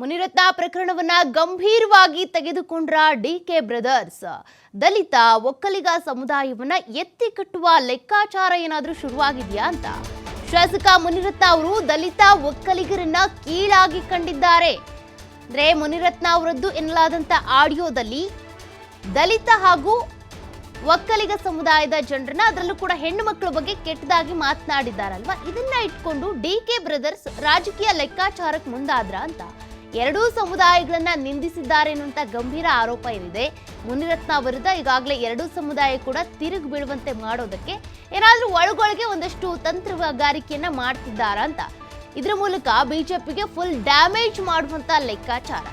ಮುನಿರತ್ನ ಪ್ರಕರಣವನ್ನ ಗಂಭೀರವಾಗಿ ತೆಗೆದುಕೊಂಡ್ರ ಡಿ ಕೆ ಬ್ರದರ್ಸ್. ದಲಿತ ಒಕ್ಕಲಿಗ ಸಮುದಾಯವನ್ನ ಎತ್ತಿ ಕಟ್ಟುವ ಲೆಕ್ಕಾಚಾರ ಏನಾದರೂ ಶುರುವಾಗಿದೆಯಾ ಅಂತ. ಶಾಸಕ ಮುನಿರತ್ನ ಅವರು ದಲಿತ ಒಕ್ಕಲಿಗರನ್ನ ಕೀಳಾಗಿ ಕಂಡಿದ್ದಾರೆ. ಅಂದ್ರೆ ಮುನಿರತ್ನ ಅವರದ್ದು ಎನ್ನಲಾದಂತ ಆಡಿಯೋದಲ್ಲಿ ದಲಿತ ಹಾಗೂ ಒಕ್ಕಲಿಗ ಸಮುದಾಯದ ಜನರನ್ನ ಅದರಲ್ಲೂ ಕೂಡ ಹೆಣ್ಣು ಮಕ್ಕಳ ಬಗ್ಗೆ ಕೆಟ್ಟದಾಗಿ ಮಾತನಾಡಿದ್ದಾರಲ್ವಾ? ಇದನ್ನ ಇಟ್ಕೊಂಡು ಡಿ ಕೆ ಬ್ರದರ್ಸ್ ರಾಜಕೀಯ ಲೆಕ್ಕಾಚಾರಕ್ಕೆ ಮುಂದಾದ್ರ ಅಂತ. ಎರಡೂ ಸಮುದಾಯಗಳನ್ನ ನಿಂದಿಸಿದ್ದಾರೆ ಎನ್ನುವಂತ ಗಂಭೀರ ಆರೋಪ ಏನಿದೆ. ಮುನಿರತ್ನ ವಿರುದ್ಧ ಈಗಾಗಲೇ ಎರಡೂ ಸಮುದಾಯ ಕೂಡ ತಿರುಗಿ ಬೀಳುವಂತೆ ಮಾಡೋದಕ್ಕೆ ಏನಾದರೂ ಒಳಗೊಳಗೆ ಒಂದಷ್ಟು ತಂತ್ರಗಾರಿಕೆಯನ್ನ ಮಾಡ್ತಿದ್ದಾರಾ ಅಂತ. ಇದರ ಮೂಲಕ ಬಿಜೆಪಿಗೆ ಫುಲ್ ಡ್ಯಾಮೇಜ್ ಮಾಡುವಂತ ಲೆಕ್ಕಾಚಾರ.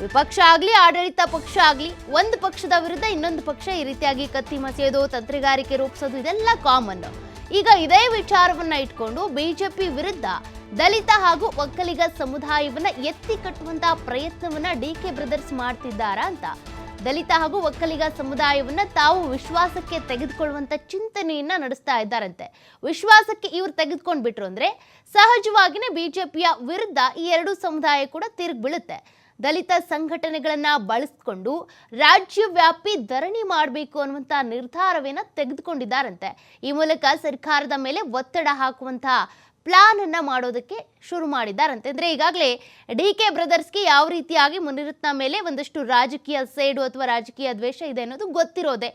ವಿಪಕ್ಷ ಆಗ್ಲಿ, ಆಡಳಿತ ಪಕ್ಷ ಆಗ್ಲಿ, ಒಂದು ಪಕ್ಷದ ವಿರುದ್ಧ ಇನ್ನೊಂದು ಪಕ್ಷ ಈ ರೀತಿಯಾಗಿ ಕತ್ತಿ ಮಸೆಯೋದು ತಂತ್ರಗಾರಿಕೆ ರೂಪಿಸೋದು, ಇದೆಲ್ಲ ಕಾಮನ್ ಈಗ ಇದೇ ವಿಚಾರವನ್ನ ಇಟ್ಕೊಂಡು ಬಿಜೆಪಿ ವಿರುದ್ಧ ದಲಿತ ಹಾಗೂ ಒಕ್ಕಲಿಗ ಸಮುದಾಯವನ್ನ ಎತ್ತಿ ಕಟ್ಟುವಂತ ಪ್ರಯತ್ನವನ್ನ ಡಿ ಕೆ ಬ್ರದರ್ಸ್ ಮಾಡ್ತಿದ್ದಾರಾ ಅಂತ. ದಲಿತ ಹಾಗೂ ಒಕ್ಕಲಿಗ ಸಮುದಾಯವನ್ನ ತಾವು ವಿಶ್ವಾಸಕ್ಕೆ ತೆಗೆದುಕೊಳ್ಳುವಂತ ಚಿಂತನೆಯನ್ನ ನಡೆಸ್ತಾ ಇದ್ದಾರಂತೆ. ವಿಶ್ವಾಸಕ್ಕೆ ಇವ್ರು ತೆಗೆದುಕೊಂಡು ಬಿಟ್ರು ಅಂದ್ರೆ ಸಹಜವಾಗಿನೇ ಬಿಜೆಪಿಯ ವಿರುದ್ಧ ಈ ಎರಡು ಸಮುದಾಯ ಕೂಡ ತಿರುಗಿ ಬೀಳುತ್ತೆ. ದಲಿತ ಸಂಘಟನೆಗಳನ್ನ ಬಳಸ್ಕೊಂಡು ರಾಜ್ಯವ್ಯಾಪಿ ಧರಣಿ ಮಾಡಬೇಕು ಅನ್ನುವಂಥ ನಿರ್ಧಾರವೇನ ತೆಗೆದುಕೊಂಡಿದ್ದಾರಂತೆ. ಈ ಮೂಲಕ ಸರ್ಕಾರದ ಮೇಲೆ ಒತ್ತಡ ಹಾಕುವಂತಹ ಪ್ಲಾನ್ ಅನ್ನ ಮಾಡೋದಕ್ಕೆ ಶುರು ಮಾಡಿದ್ದಾರಂತೆ. ಅಂದರೆ ಈಗಾಗಲೇ ಡಿ ಕೆ ಬ್ರದರ್ಸ್ಗೆ ಯಾವ ರೀತಿಯಾಗಿ ಮುನಿರತ್ನ ಮೇಲೆ ಒಂದಷ್ಟು ರಾಜಕೀಯ ಸೇಡು ಅಥವಾ ರಾಜಕೀಯ ದ್ವೇಷ ಇದೆ ಅನ್ನೋದು ಗೊತ್ತಿರೋದೆ.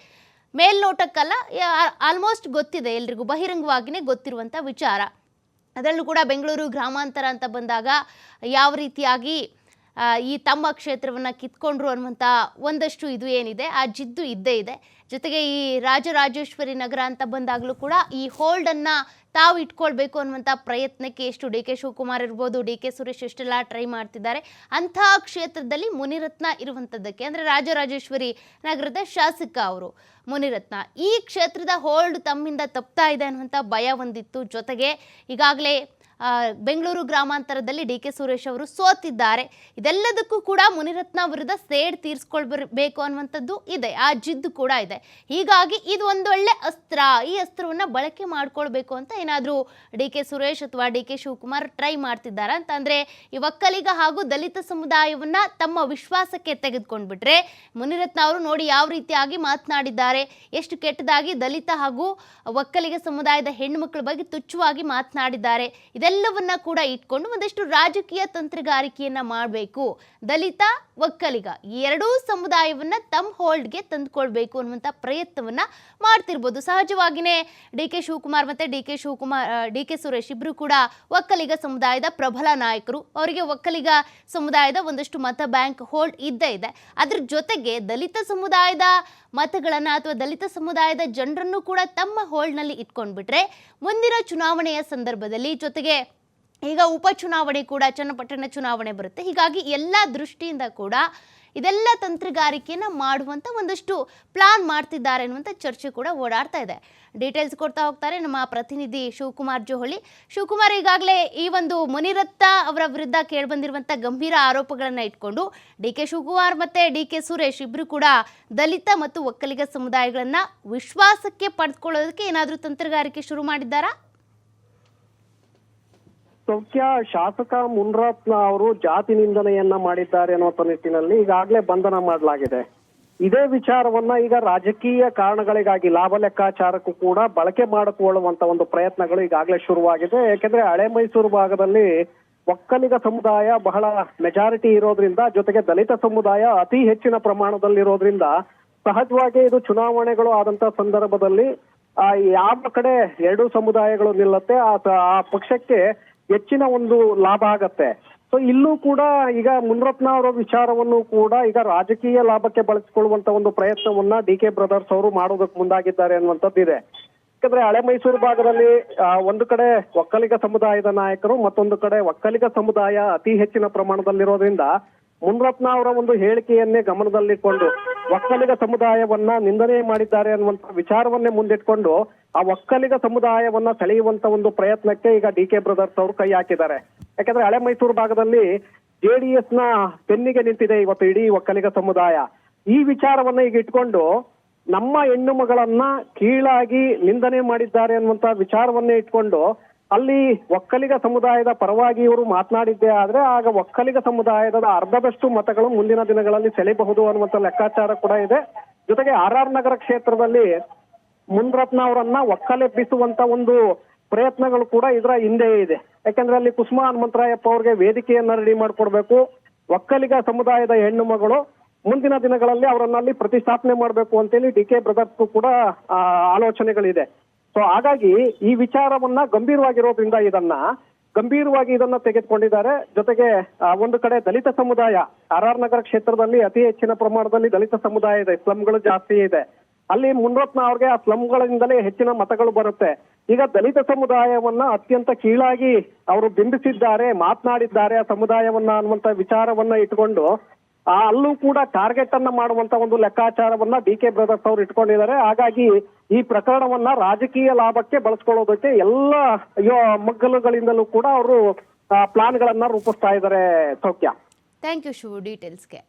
ಮೇಲ್ನೋಟಕ್ಕಲ್ಲ ಆಲ್ಮೋಸ್ಟ್ ಗೊತ್ತಿದೆ, ಎಲ್ರಿಗೂ ಬಹಿರಂಗವಾಗಿಯೇ ಗೊತ್ತಿರುವಂಥ ವಿಚಾರ. ಅದರಲ್ಲೂ ಕೂಡ ಬೆಂಗಳೂರು ಗ್ರಾಮಾಂತರ ಅಂತ ಬಂದಾಗ ಯಾವ ರೀತಿಯಾಗಿ ಈ ತಮ್ಮ ಕ್ಷೇತ್ರವನ್ನು ಕಿತ್ಕೊಂಡ್ರು ಅನ್ನುವಂಥ ಒಂದಷ್ಟು ಇದು ಏನಿದೆ, ಆ ಜಿದ್ದು ಇದ್ದೇ ಇದೆ. ಜೊತೆಗೆ ಈ ರಾಜರಾಜೇಶ್ವರಿ ನಗರ ಅಂತ ಬಂದಾಗಲೂ ಕೂಡ ಈ ಹೋಲ್ಡನ್ನು ತಾವು ಇಟ್ಕೊಳ್ಬೇಕು ಅನ್ನುವಂಥ ಪ್ರಯತ್ನಕ್ಕೆ ಎಷ್ಟು ಡಿ ಕೆ ಶಿವಕುಮಾರ್ ಇರ್ಬೋದು, ಡಿ ಕೆ ಸುರೇಶ್ ಎಷ್ಟೆಲ್ಲ ಟ್ರೈ ಮಾಡ್ತಿದ್ದಾರೆ. ಅಂಥ ಕ್ಷೇತ್ರದಲ್ಲಿ ಮುನಿರತ್ನ ಇರುವಂಥದ್ದಕ್ಕೆ ಅಂದರೆ ರಾಜರಾಜೇಶ್ವರಿ ನಗರದ ಶಾಸಕ ಅವರು ಮುನಿರತ್ನ, ಈ ಕ್ಷೇತ್ರದ ಹೋಲ್ಡ್ ತಮ್ಮಿಂದ ತಪ್ತಾ ಇದೆ ಅನ್ನುವಂಥ ಭಯ ಒಂದಿತ್ತು ಜೊತೆಗೆ ಈಗಾಗಲೇ ಬೆಂಗಳೂರು ಗ್ರಾಮಾಂತರದಲ್ಲಿ ಡಿ ಕೆ ಸುರೇಶ್ ಅವರು ಸೋತಿದ್ದಾರೆ. ಇದೆಲ್ಲದಕ್ಕೂ ಕೂಡ ಮುನಿರತ್ನ ವಿರುದ್ಧ ಸೇಡ್ ತೀರಿಸ್ಕೊಳ್ಬೇಕು ಅನ್ನುವಂಥದ್ದು ಇದೆ. ಆ ಜಿದ್ದು ಕೂಡ ಇದೆ. ಹೀಗಾಗಿ ಇದು ಒಂದೊಳ್ಳೆ ಅಸ್ತ್ರ. ಈ ಅಸ್ತ್ರವನ್ನು ಬಳಕೆ ಮಾಡ್ಕೊಳ್ಬೇಕು ಅಂತ ಏನಾದರೂ ಡಿ ಕೆ ಸುರೇಶ್ ಅಥವಾ ಡಿ ಕೆ ಶಿವಕುಮಾರ್ ಟ್ರೈ ಮಾಡ್ತಿದ್ದಾರೆ ಅಂತ ಅಂದ್ರೆ, ಈ ಒಕ್ಕಲಿಗ ಹಾಗೂ ದಲಿತ ಸಮುದಾಯವನ್ನ ತಮ್ಮ ವಿಶ್ವಾಸಕ್ಕೆ ತೆಗೆದುಕೊಂಡ್ಬಿಟ್ರೆ, ಮುನಿರತ್ನ ಅವರು ನೋಡಿ ಯಾವ ರೀತಿಯಾಗಿ ಮಾತನಾಡಿದ್ದಾರೆ. ಎಷ್ಟು ಕೆಟ್ಟದಾಗಿ ದಲಿತ ಹಾಗೂ ಒಕ್ಕಲಿಗ ಸಮುದಾಯದ ಹೆಣ್ಣುಮಕ್ಕಳ ಬಗ್ಗೆ ತುಚ್ಛವಾಗಿ ಮಾತನಾಡಿದ್ದಾರೆ. ಇದೆಲ್ಲವನ್ನ ಕೂಡ ಇಟ್ಕೊಂಡು ಒಂದಷ್ಟು ರಾಜಕೀಯ ತಂತ್ರಗಾರಿಕೆಯನ್ನ ಮಾಡಬೇಕು. ದಲಿತ, ಒಕ್ಕಲಿಗ ಎರಡೂ ಸಮುದಾಯವನ್ನ ತಮ್ಮ ಹೋಲ್ಡ್ಗೆ ತಂದುಕೊಳ್ಬೇಕು ಅನ್ನುವಂಥ ಪ್ರಯತ್ನವನ್ನ ಮಾಡ್ತಿರ್ಬೋದು. ಸಹಜವಾಗಿಯೇ ಡಿ ಕೆ ಶಿವಕುಮಾರ್ ಮತ್ತೆ D K Shivakumar D K Suresh ಇಬ್ರು ಕೂಡ ಒಕ್ಕಲಿಗ ಸಮುದಾಯದ ಪ್ರಬಲ ನಾಯಕರು. ಅವರಿಗೆ ಒಕ್ಕಲಿಗ ಸಮುದಾಯದ ಒಂದಷ್ಟು ಮತ ಬ್ಯಾಂಕ್ ಹೋಲ್ಡ್ ಇದ್ದೇ ಇದೆ. ಅದ್ರ ಜೊತೆಗೆ ದಲಿತ ಸಮುದಾಯದ ಮತಗಳನ್ನ ಅಥವಾ ದಲಿತ ಸಮುದಾಯದ ಜನರನ್ನು ಕೂಡ ತಮ್ಮ ಹೋಲ್ಡ್ನಲ್ಲಿ ಇಟ್ಕೊಂಡ್ಬಿಟ್ರೆ ಮುಂದಿನ ಚುನಾವಣೆಯ ಸಂದರ್ಭದಲ್ಲಿ ಜೊತೆಗೆ ಈಗ ಉಪಚುನಾವಣೆ ಕೂಡ ಚನ್ನಪಟ್ಟಣ ಚುನಾವಣೆ ಬರುತ್ತೆ. ಹೀಗಾಗಿ ಎಲ್ಲ ದೃಷ್ಟಿಯಿಂದ ಕೂಡ ಇದೆಲ್ಲ ತಂತ್ರಗಾರಿಕೆಯನ್ನು ಮಾಡುವಂಥ ಒಂದಷ್ಟು ಪ್ಲಾನ್ ಮಾಡ್ತಿದ್ದಾರೆ ಅನ್ನುವಂಥ ಚರ್ಚೆ ಕೂಡ ಓಡಾಡ್ತಾ ಇದೆ. ಡೀಟೇಲ್ಸ್ ಕೊಡ್ತಾ ಹೋಗ್ತಾರೆ ನಮ್ಮ ಪ್ರತಿನಿಧಿ ಶಿವಕುಮಾರ್ ಜೋಹಳಿ. ಶಿವಕುಮಾರ್, ಈಗಾಗಲೇ ಈ ಒಂದು ಮುನಿರತ್ನ ಅವರ ವಿರುದ್ಧ ಕೇಳಿಬಂದಿರುವಂಥ ಗಂಭೀರ ಆರೋಪಗಳನ್ನು ಇಟ್ಕೊಂಡು ಡಿ ಕೆ ಶಿವಕುಮಾರ್ ಮತ್ತು ಡಿ ಕೆ ಸುರೇಶ್ ಇಬ್ಬರು ಕೂಡ ದಲಿತ ಮತ್ತು ಒಕ್ಕಲಿಗ ಸಮುದಾಯಗಳನ್ನು ವಿಶ್ವಾಸಕ್ಕೆ ಪಡೆದುಕೊಳ್ಳೋದಕ್ಕೆ ಏನಾದರೂ ತಂತ್ರಗಾರಿಕೆ ಶುರು ಮಾಡಿದ್ದಾರಾ? ಸೌಖ್ಯ ಶಾಸಕ ಮುನ್ರತ್ನ ಅವರು ಜಾತಿ ನಿಂದನೆಯನ್ನ ಮಾಡಿದ್ದಾರೆ ಅನ್ನುವಂತ ನಿಟ್ಟಿನಲ್ಲಿ ಈಗಾಗಲೇ ಬಂಧನ ಮಾಡಲಾಗಿದೆ. ಇದೇ ವಿಚಾರವನ್ನ ಈಗ ರಾಜಕೀಯ ಕಾರಣಗಳಿಗಾಗಿ ಲಾಭ ಲೆಕ್ಕಾಚಾರಕ್ಕೂ ಕೂಡ ಬಳಕೆ ಮಾಡಿಕೊಳ್ಳುವಂತ ಒಂದು ಪ್ರಯತ್ನಗಳು ಈಗಾಗಲೇ ಶುರುವಾಗಿದೆ. ಯಾಕೆಂದ್ರೆ ಹಳೆ ಮೈಸೂರು ಭಾಗದಲ್ಲಿ ಒಕ್ಕಲಿಗ ಸಮುದಾಯ ಬಹಳ ಮೆಜಾರಿಟಿ ಇರೋದ್ರಿಂದ, ಜೊತೆಗೆ ದಲಿತ ಸಮುದಾಯ ಅತಿ ಹೆಚ್ಚಿನ ಪ್ರಮಾಣದಲ್ಲಿರೋದ್ರಿಂದ ಸಹಜವಾಗಿ ಇದು ಚುನಾವಣೆಗಳು ಆದಂತ ಸಂದರ್ಭದಲ್ಲಿ, ಆ ಯಾವ ಕಡೆ ಎರಡು ಸಮುದಾಯಗಳು ನಿಲ್ಲತ್ತೆ ಆ ಪಕ್ಷಕ್ಕೆ ಹೆಚ್ಚಿನ ಒಂದು ಲಾಭ ಆಗತ್ತೆ. ಸೊ ಇಲ್ಲೂ ಕೂಡ ಈಗ ಮುನ್ರತ್ನ ಅವರ ವಿಚಾರವನ್ನು ಕೂಡ ಈಗ ರಾಜಕೀಯ ಲಾಭಕ್ಕೆ ಬಳಸಿಕೊಳ್ಳುವಂತ ಒಂದು ಪ್ರಯತ್ನವನ್ನ ಡಿ ಕೆ ಬ್ರದರ್ಸ್ ಅವರು ಮಾಡೋದಕ್ಕೆ ಮುಂದಾಗಿದ್ದಾರೆ ಅನ್ನುವಂಥದ್ದು ಇದೆ. ಯಾಕಂದ್ರೆ ಹಳೆ ಮೈಸೂರು ಭಾಗದಲ್ಲಿ ಒಂದು ಕಡೆ ಒಕ್ಕಲಿಗ ಸಮುದಾಯದ ನಾಯಕರು, ಮತ್ತೊಂದು ಕಡೆ ಒಕ್ಕಲಿಗ ಸಮುದಾಯ ಅತಿ ಹೆಚ್ಚಿನ ಪ್ರಮಾಣದಲ್ಲಿರೋದ್ರಿಂದ ಮುನ್ರತ್ನ ಅವರ ಒಂದು ಹೇಳಿಕೆಯನ್ನೇ ಗಮನದಲ್ಲಿಟ್ಕೊಂಡು ಒಕ್ಕಲಿಗ ಸಮುದಾಯವನ್ನ ನಿಂದನೆ ಮಾಡಿದ್ದಾರೆ ಅನ್ನುವಂತ ವಿಚಾರವನ್ನೇ ಮುಂದಿಟ್ಕೊಂಡು ಆ ಒಕ್ಕಲಿಗ ಸಮುದಾಯವನ್ನ ಸೆಳೆಯುವಂತ ಒಂದು ಪ್ರಯತ್ನಕ್ಕೆ ಈಗ ಡಿ ಕೆ ಬ್ರದರ್ಸ್ ಅವರು ಕೈ ಹಾಕಿದ್ದಾರೆ. ಯಾಕಂದ್ರೆ ಹಳೆ ಮೈಸೂರು ಭಾಗದಲ್ಲಿ ಜೆಡಿಎಸ್ನ ಬೆನ್ನಿಗೆ ನಿಂತಿದೆ ಇವತ್ತು ಇಡೀ ಒಕ್ಕಲಿಗ ಸಮುದಾಯ. ಈ ವಿಚಾರವನ್ನ ಈಗ ಇಟ್ಕೊಂಡು ನಮ್ಮ ಹೆಣ್ಣು ಮಗಳನ್ನ ಕೀಳಾಗಿ ನಿಂದನೆ ಮಾಡಿದ್ದಾರೆ ಅನ್ನುವಂತ ವಿಚಾರವನ್ನೇ ಇಟ್ಕೊಂಡು ಅಲ್ಲಿ ಒಕ್ಕಲಿಗ ಸಮುದಾಯದ ಪರವಾಗಿ ಇವರು ಮಾತನಾಡಿದ್ದೆ ಆದ್ರೆ ಆಗ ಒಕ್ಕಲಿಗ ಸಮುದಾಯದ ಅರ್ಧದಷ್ಟು ಮತಗಳು ಮುಂದಿನ ದಿನಗಳಲ್ಲಿ ಸೆಳೆಯಬಹುದು ಅನ್ನುವಂತ ಲೆಕ್ಕಾಚಾರ ಕೂಡ ಇದೆ. ಜೊತೆಗೆ ಆರ್ ಆರ್ ನಗರ ಕ್ಷೇತ್ರದಲ್ಲಿ ಮುನ್ರತ್ನ ಅವರನ್ನ ಒಕ್ಕಲೆಬ್ಬಿಸುವಂತ ಒಂದು ಪ್ರಯತ್ನಗಳು ಕೂಡ ಇದರ ಹಿಂದೆ ಇದೆ. ಯಾಕಂದ್ರೆ ಅಲ್ಲಿ ಕುಸುಮಾ ಹನುಮಂತರಾಯಪ್ಪ ಅವ್ರಿಗೆ ವೇದಿಕೆಯನ್ನ ರೆಡಿ ಮಾಡ್ಕೊಡ್ಬೇಕು. ಒಕ್ಕಲಿಗ ಸಮುದಾಯದ ಹೆಣ್ಣು ಮಗಳು ಮುಂದಿನ ದಿನಗಳಲ್ಲಿ ಅವರನ್ನ ಅಲ್ಲಿ ಪ್ರತಿಷ್ಠಾಪನೆ ಮಾಡಬೇಕು ಅಂತೇಳಿ ಡಿ ಕೆ ಬ್ರದರ್ಸ್ ಕೂಡ ಆಲೋಚನೆಗಳಿದೆ. ಸೊ ಹಾಗಾಗಿ ಈ ವಿಚಾರವನ್ನ ಗಂಭೀರವಾಗಿರೋದ್ರಿಂದ ಇದನ್ನ ಗಂಭೀರವಾಗಿ ಇದನ್ನ ತೆಗೆದುಕೊಂಡಿದ್ದಾರೆ. ಜೊತೆಗೆ ಒಂದು ಕಡೆ ದಲಿತ ಸಮುದಾಯ, ಆರ್ ಆರ್ ನಗರ ಕ್ಷೇತ್ರದಲ್ಲಿ ಅತಿ ಹೆಚ್ಚಿನ ಪ್ರಮಾಣದಲ್ಲಿ ದಲಿತ ಸಮುದಾಯ ಇದೆ. ಸ್ಲಮ್ಗಳು ಜಾಸ್ತಿ ಇದೆ. ಅಲ್ಲಿ ಮುನ್ರತ್ನ ಅವ್ರಿಗೆ ಆ ಸ್ಲಮ್ಗಳಿಂದಲೇ ಹೆಚ್ಚಿನ ಮತಗಳು ಬರುತ್ತೆ. ಈಗ ದಲಿತ ಸಮುದಾಯವನ್ನ ಅತ್ಯಂತ ಕೀಳಾಗಿ ಅವರು ಬಿಂಬಿಸಿದ್ದಾರೆ, ಮಾತನಾಡಿದ್ದಾರೆ ಆ ಸಮುದಾಯವನ್ನ ಅನ್ನುವಂತ ವಿಚಾರವನ್ನ ಇಟ್ಕೊಂಡು ಅಲ್ಲೂ ಕೂಡ ಟಾರ್ಗೆಟ್ ಅನ್ನ ಮಾಡುವಂತ ಒಂದು ಲೆಕ್ಕಾಚಾರವನ್ನ ಡಿ ಕೆ ಬ್ರದರ್ಸ್ ಅವರು ಇಟ್ಕೊಂಡಿದ್ದಾರೆ. ಹಾಗಾಗಿ ಈ ಪ್ರಕರಣವನ್ನ ರಾಜಕೀಯ ಲಾಭಕ್ಕೆ ಬಳಸ್ಕೊಳ್ಳೋದಕ್ಕೆ ಎಲ್ಲ ಮಗ್ಗಲುಗಳಿಂದಲೂ ಕೂಡ ಅವರು ಪ್ಲಾನ್ಗಳನ್ನ ರೂಪಿಸ್ತಾ ಇದ್ದಾರೆ ಸೌಖ್ಯ. Thank you Shivu ಡೀಟೇಲ್ಸ್ಗೆ